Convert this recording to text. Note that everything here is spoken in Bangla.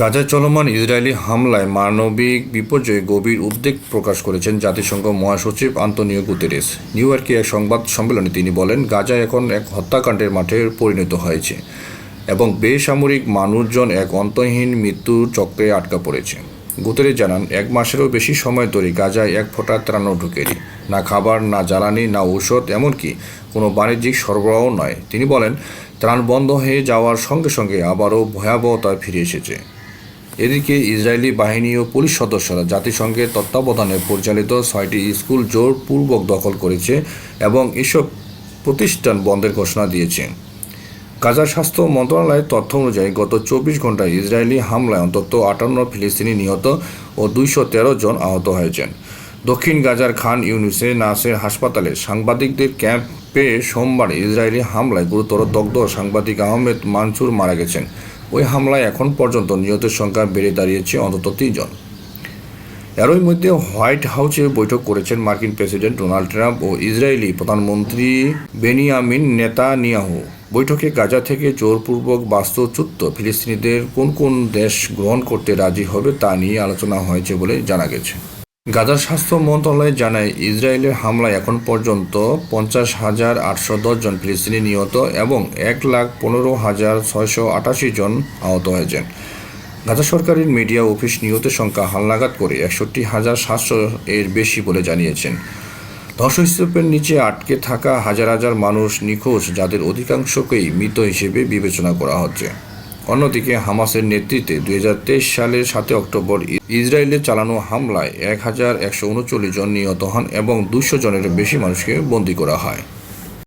গাজায় চলমান ইসরায়েলি হামলায় মানবিক বিপর্যয়ে গভীর উদ্বেগ প্রকাশ করেছেন জাতিসংঘ মহাসচিব আন্তনিও গুতেরেস। নিউ ইয়র্কে এক সংবাদ সম্মেলনে তিনি বলেন গাজা এখন এক হত্যাকাণ্ডের মাঠে পরিণত হয়েছে এবং বেসামরিক মানুষজন এক অন্তহীন মৃত্যুর চক্রে আটকা পড়েছে। গুতেরেস জানান, এক মাসেরও বেশি সময় ধরে গাজায় এক ফোঁটা ত্রাণও ঢুকেনি। না খাবার, না জ্বালানি, না ঔষধ, এমনকি কোনো বাণিজ্যিক সরবরাহ নয়। তিনি বলেন, ত্রাণ বন্ধ হয়ে যাওয়ার সঙ্গে সঙ্গে আবারও ভয়াবহতা ফিরে এসেছে। এদিকে ইসরায়েলি বাহিনী ও পুলিশ সদস্যরা জাতিসংঘের তত্ত্বাবধানে পরিচালিত ছয়টি স্কুল জোরপূর্বক দখল করেছে এবং এসব প্রতিষ্ঠান বন্ধের ঘোষণা দিয়েছে। গাজার স্বাস্থ্য মন্ত্রণালয়ের তথ্য অনুযায়ী গত চব্বিশ ঘন্টায় ইসরায়েলি হামলায় অন্তত আটান্ন ফিলিস্তিনি নিহত ও দুইশো তেরো জন আহত হয়েছেন। দক্ষিণ গাজার খান ইউনিসে নাসের হাসপাতালে সাংবাদিকদের ক্যাম্পে সোমবার ইসরায়েলি হামলায় গুরুতর দগ্ধ সাংবাদিক আহমেদ মানসুর মারা গেছেন। ওই হামলায় এখন পর্যন্ত নিহতের সংখ্যা বেড়ে দাঁড়িয়েছে অন্তত তিনজন। এরই মধ্যে হোয়াইট হাউসে বৈঠক করেছেন মার্কিন প্রেসিডেন্ট ডোনাল্ড ট্রাম্প ও ইসরায়েলি প্রধানমন্ত্রী বেনিয়ামিন নেতানিয়াহু। বৈঠকে গাজা থেকে জোরপূর্বক বাস্তুচ্যুত ফিলিস্তিনিদের কোন কোন দেশ গ্রহণ করতে রাজি হবে তা নিয়ে আলোচনা হয়েছে বলে জানা গেছে। গাজার স্বাস্থ্য মন্ত্রণালয় জানায় ইসরায়েলের হামলায় এখন পর্যন্ত পঞ্চাশ হাজার আটশো দশ জন ফিলিস্তিনি নিহত এবং এক লাখ পনেরো হাজার ছয়শো আটাশি জন আহত হয়েছেন। গাজা সরকারের মিডিয়া অফিস নিহতের সংখ্যা হালনাগাদ করে একষট্টি হাজার সাতশো এর বেশি বলে জানিয়েছেন। ধ্বংসস্তূপের নিচে আটকে থাকা হাজার হাজার মানুষ নিখোঁজ, যাদের অধিকাংশকেই মৃত হিসেবে বিবেচনা করা হচ্ছে। অন্যদিকে হামাসের নেতৃত্বে দুই হাজার তেইশ সালের সাতই অক্টোবর ইসরায়েলে চালানো হামলায় এক হাজার একশো উনচল্লিশ জন নিহত হন এবং দুশো জনের বেশি মানুষকে বন্দী করা হয়।